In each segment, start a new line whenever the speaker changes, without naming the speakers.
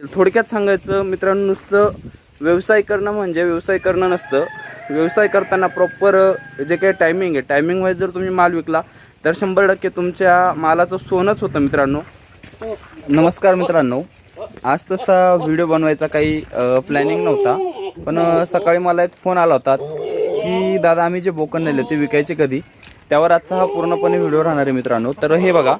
थोडक्यात सांगायचं मित्रांनो नुसतं व्यवसाय करणं म्हणजे व्यवसाय करणं नसतं. व्यवसाय करताना प्रॉपर जे काही टायमिंग आहे टायमिंग वाईज जर तुम्ही माल विकला तर शंभर टक्के तुमच्या मालाचं सोनंच होतं मित्रांनो. नमस्कार मित्रांनो. आज तसा व्हिडिओ बनवायचा काही प्लॅनिंग नव्हता. पण सकाळी मला एक फोन आला होता की दादा आम्ही जे बोकन नेले ते विकायचे कधी? त्यावर आजचा हा पूर्णपणे व्हिडिओ राहणार आहे मित्रांनो. तर हे बघा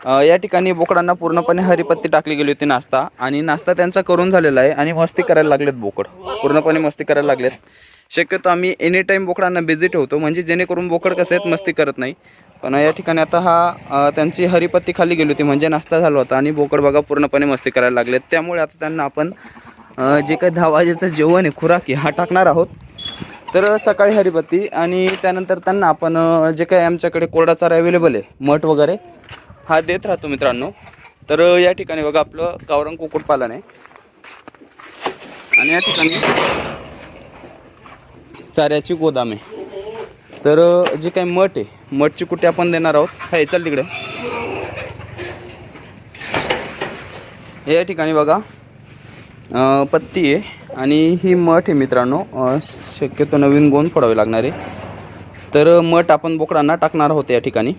अ, या ठिकाणी बोकडांना पूर्णपणे हरिपत्ती टाकली गेली होती नाश्ता आणि नाश्ता त्यांचा करून झालेला आहे आणि मस्ती करायला लागलेत बोकड. पूर्णपणे मस्ती करायला लागलेत. शक्यतो आम्ही एनी टाईम बोकडांना बिझी ठेवतो म्हणजे जेणेकरून बोकड कसे आहेत मस्ती करत नाही. पण या ठिकाणी आता हा अ, त्यांची हरिपत्ती खाली गेली होती म्हणजे नाश्ता झाला होता आणि बोकड बघा पूर्णपणे मस्ती करायला लागलेत. त्यामुळे आता त्यांना आपण अ, जे काही दहा वाजेचं जेवण आहे खुराकी हा टाकणार आहोत. तर सकाळी हरिपत्ती आणि त्यानंतर त्यांना आपण अ, जे काही आमच्याकडे कोरडा चारा अवेलेबल आहे मठ वगैरे हा देत राहतो मित्रांनो. तर या ठिकाणी बघा आपलं गावरान कुक्कुटपालन आहे. आणि या ठिकाणी चाऱ्याची गोदाम आहे. तर जे काही मठ आहे मठची कुठे आपण देणार आहोत हे चल तिकडे. या ठिकाणी बघा पत्ती आहे. आणि ही मठ आहे मित्रांनो शक्यतो नवीन गोंद फोडावे लागणार आहे. तर मठ आपण बोकडांना टाकणार आहोत या ठिकाणी.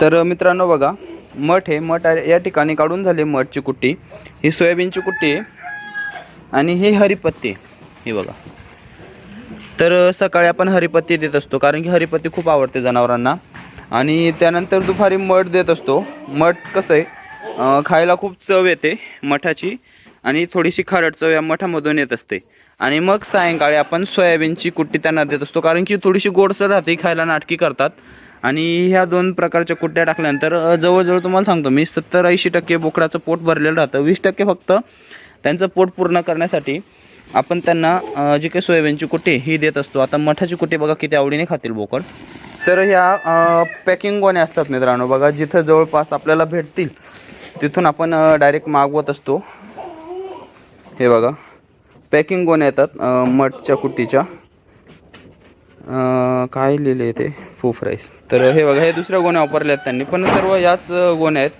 तर मित्रांनो बघा मठ हे मठ या ठिकाणी काढून झाले मठची कुट्टी. ही सोयाबीनची कुट्टी आहे. आणि ही हरिपत्ती आहे. ही बघा. तर सकाळी आपण हरिपत्ती देत असतो कारण की हरिपत्ती खूप आवडते जनावरांना. आणि त्यानंतर दुपारी मठ देत असतो. मठ कसं आहे? खायला खूप चव येते मठाची. आणि थोडीशी खारट चव या मठामधून येत असते. आणि मग सायंकाळी आपण सोयाबीनची कुट्टी त्यांना देत असतो कारण की थोडीशी गोडसर राहते खायला नाटकी करतात. आणि ह्या दोन प्रकारच्या कुट्ट्या टाकल्यानंतर जवळजवळ तुम्हाला सांगतो मी सत्तर ऐंशी टक्के बोकडाचं पोट भरलेलं राहतं. वीस टक्के फक्त त्यांचं पोट पूर्ण करण्यासाठी आपण त्यांना जी काही सोयाबीनची कुट्टी ही देत असतो. आता मठाची कुट्टी बघा किती आवडीने खातील बोकड. तर ह्या पॅकिंग गोण्या असतात मित्रांनो बघा जिथं जवळपास आपल्याला भेटतील तिथून आपण डायरेक्ट मागवत असतो. हे बघा पॅकिंग गोण्या येतात मठच्या कुट्टीच्या. काय लिहिले आहे ते? खूप राईस तर हे बघा हे दुसऱ्या गोण्या वापरल्या आहेत त्यांनी. पण सर्व याच गोण्या आहेत.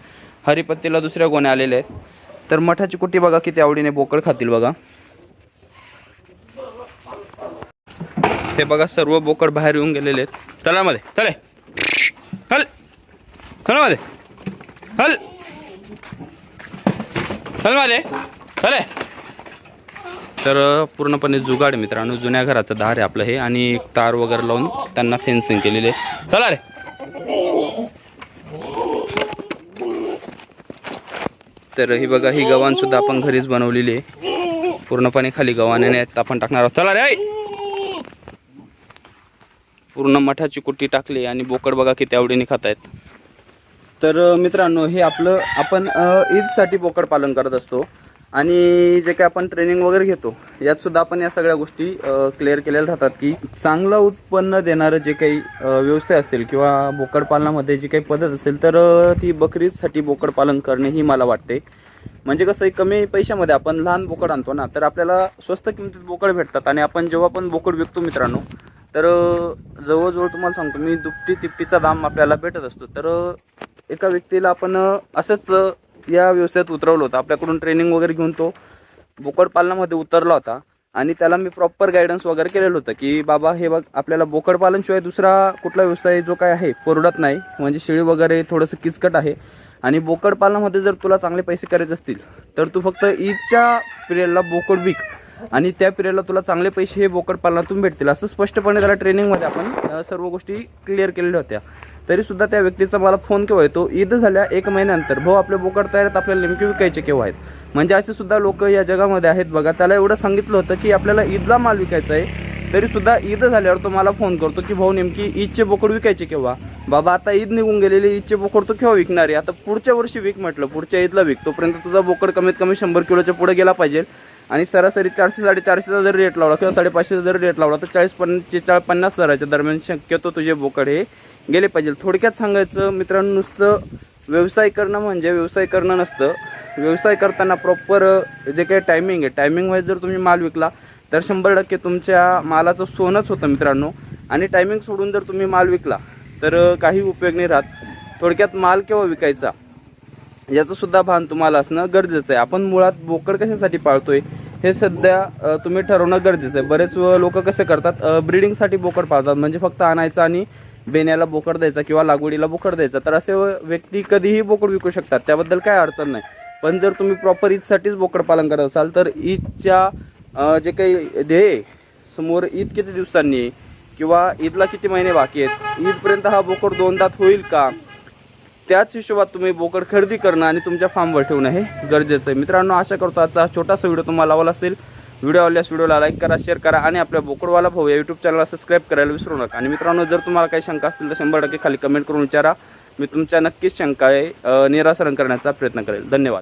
हरिपत्तीला दुसऱ्या गोण्या आलेल्या आहेत. तर मठाची कुट्टी बघा किती आवडीने बोकड खातील बघा. हे बघा सर्व बोकड बाहेर येऊन गेलेले आहेत. तलामध्ये चले. हल तलामध्ये हल हलमध्ये चले. तर पूर्णपणे जुगाड मित्रांनो. जुन्या घराचं दार आहे आपलं हे आणि एक तार वगैरे लावून त्यांना फेन्सिंग केलेली आहे. चला रे. तर ही बघा ही गव्हाण सुद्धा आपण घरीच बनवलेली आहे. पूर्णपणे खाली गव्हाने आपण टाकणार आहोत. चला रे पूर्ण मठाची कुट्टी टाकली आणि बोकड बघा किती आवडीने खात आहेत तर मित्रांनो हे आपलं आपण ईदसाठी बोकड पालन करत असतो. आणि जे काही आपण ट्रेनिंग वगैरे घेतो यात सुद्धा आपण या सगळ्या गोष्टी क्लिअर केलेल्या राहतात की चांगलं उत्पन्न देणारं जे काही व्यवसाय असेल किंवा बोकडपालनामध्ये जी काही पद्धत असेल तर ती बकरीसाठी बोकडपालन करणे ही मला वाटते. म्हणजे कसं आहे कमी पैशामध्ये आपण लहान बोकड आणतो ना तर आपल्याला स्वस्त किमतीत बोकड भेटतात आणि आपण जेव्हा पण बोकड विकतो मित्रांनो तर जवळजवळ तुम्हाला सांगतो मी दुपटी तिपटीचा दाम आपल्याला भेटत असतो. तर एका व्यक्तीला आपण असंच या व्यवसायात उतरवलं होतं. आपल्याकडून ट्रेनिंग वगैरे घेऊन तो बोकड पालनामध्ये उतरला होता. आणि त्याला मी प्रॉपर गायडन्स वगैरे केलेलं होतं की बाबा हे बघ आपल्याला बोकडपालनशिवाय दुसरा कुठला व्यवसाय जो काय आहे परवडत नाही. म्हणजे शेळी वगैरे थोडंसं किचकट आहे. आणि बोकडपालनामध्ये जर तुला चांगले पैसे करायचे असतील तर तू फक्त ईदच्या पिरियडला बोकड विक. आणि त्या पिरियडला तुला चांगले पैसे हे बोकड पालनातून भेटतील. असं स्पष्टपणे त्याला ट्रेनिंगमध्ये आपण सर्व गोष्टी क्लिअर केलेल्या होत्या. तरीसुद्धा त्या व्यक्तीचा मला फोन केव्हा येतो? ईद झाल्या एक महिन्यानंतर. भाऊ आपले बोकड तयार आहेत आपल्याला नेमके विकायचे केव्हा आहेत? म्हणजे असे सुद्धा लोक या जगामध्ये आहेत बघा. त्याला एवढं सांगितलं होतं की आपल्याला ईदला माल विकायचा आहे. तरीसुद्धा ईद झाल्यावर तो मला फोन करतो की भाऊ नेमकी ईदचे बोकड विकायचे केव्हा? बाबा आता ईद निघून गेलेली ईदचे बोकड तो केव्हा विकणार आहे? आता पुढच्या वर्षी विक म्हटलं. पुढच्या ईदला विक. तोपर्यंत तुझा बोकड कमीत कमी शंभर किलोच्या पुढे गेला पाहिजे. आणि सरासरी चारशे साडेचारशेचा जर रेट लावला किंवा साडेपाचशेचा जर रेट लावला तर चाळीस पंचेचाळीस पन्नास हजाराच्या दरम्यान शक्यतो तुझे बोकड हे गेले पाहिजे. थोडक्यात सांगायचं मित्रांनो नुसतं व्यवसाय करणं म्हणजे व्यवसाय करणं नसतं. व्यवसाय करताना प्रॉपर जे काही टायमिंग आहे टायमिंग वाईज जर तुम्ही माल विकला तर शंभर टक्के तुमच्या मालाचं सोनंच होतं मित्रांनो. आणि टायमिंग सोडून जर तुम्ही माल विकला तर काही उपयोग नाही राहत. थोडक्यात माल केव्हा विकायचा? याचंसुद्धा भान तुम्हाला असणं गरजेचं आहे. आपण मुळात बोकड कशासाठी पाळतोय हे सध्या तुम्ही ठरवणं गरजेचं आहे. बरेच लोक कसे करतात ब्रीडिंगसाठी बोकड पाळतात. म्हणजे फक्त आणायचं आणि बेण्याला बोकड द्यायचा किंवा लागवडीला बोकड द्यायचा तर असे व्यक्ती कधीही बोकड विकू शकतात. त्याबद्दल काय अडचण नाही. पण जर तुम्ही प्रॉपर ईदसाठीच बोकड पालन करत असाल तर ईदच्या जे काही ध्येय समोर ईद किती दिवसांनी किंवा ईदला किती महिने बाकी आहेत ईदपर्यंत हा बोकड दोनदात होईल का? त्याच हिशोबात तुम्ही बोकड खरेदी करणं आणि तुमच्या फार्मवर ठेवणं हे गरजेचं आहे. मित्रांनो आशा करतो आजचा छोटासा व्हिडिओ तुम्हाला आवडला असेल. व्हिडिओ आवडल्यास व्हिडिओला लाईक करा शेअर करा आणि आपल्या बोकडवाला भाऊ या यूट्यूब चॅनलला सबस्क्राईब करायला विसरू नका. आणि मित्रांनो जर तुम्हाला काही शंका असतील तर शंभर टक्के खाली कमेंट करून विचारा. मी तुमच्या नक्कीच शंका आहे निरासरण करण्याचा प्रयत्न करेल. धन्यवाद.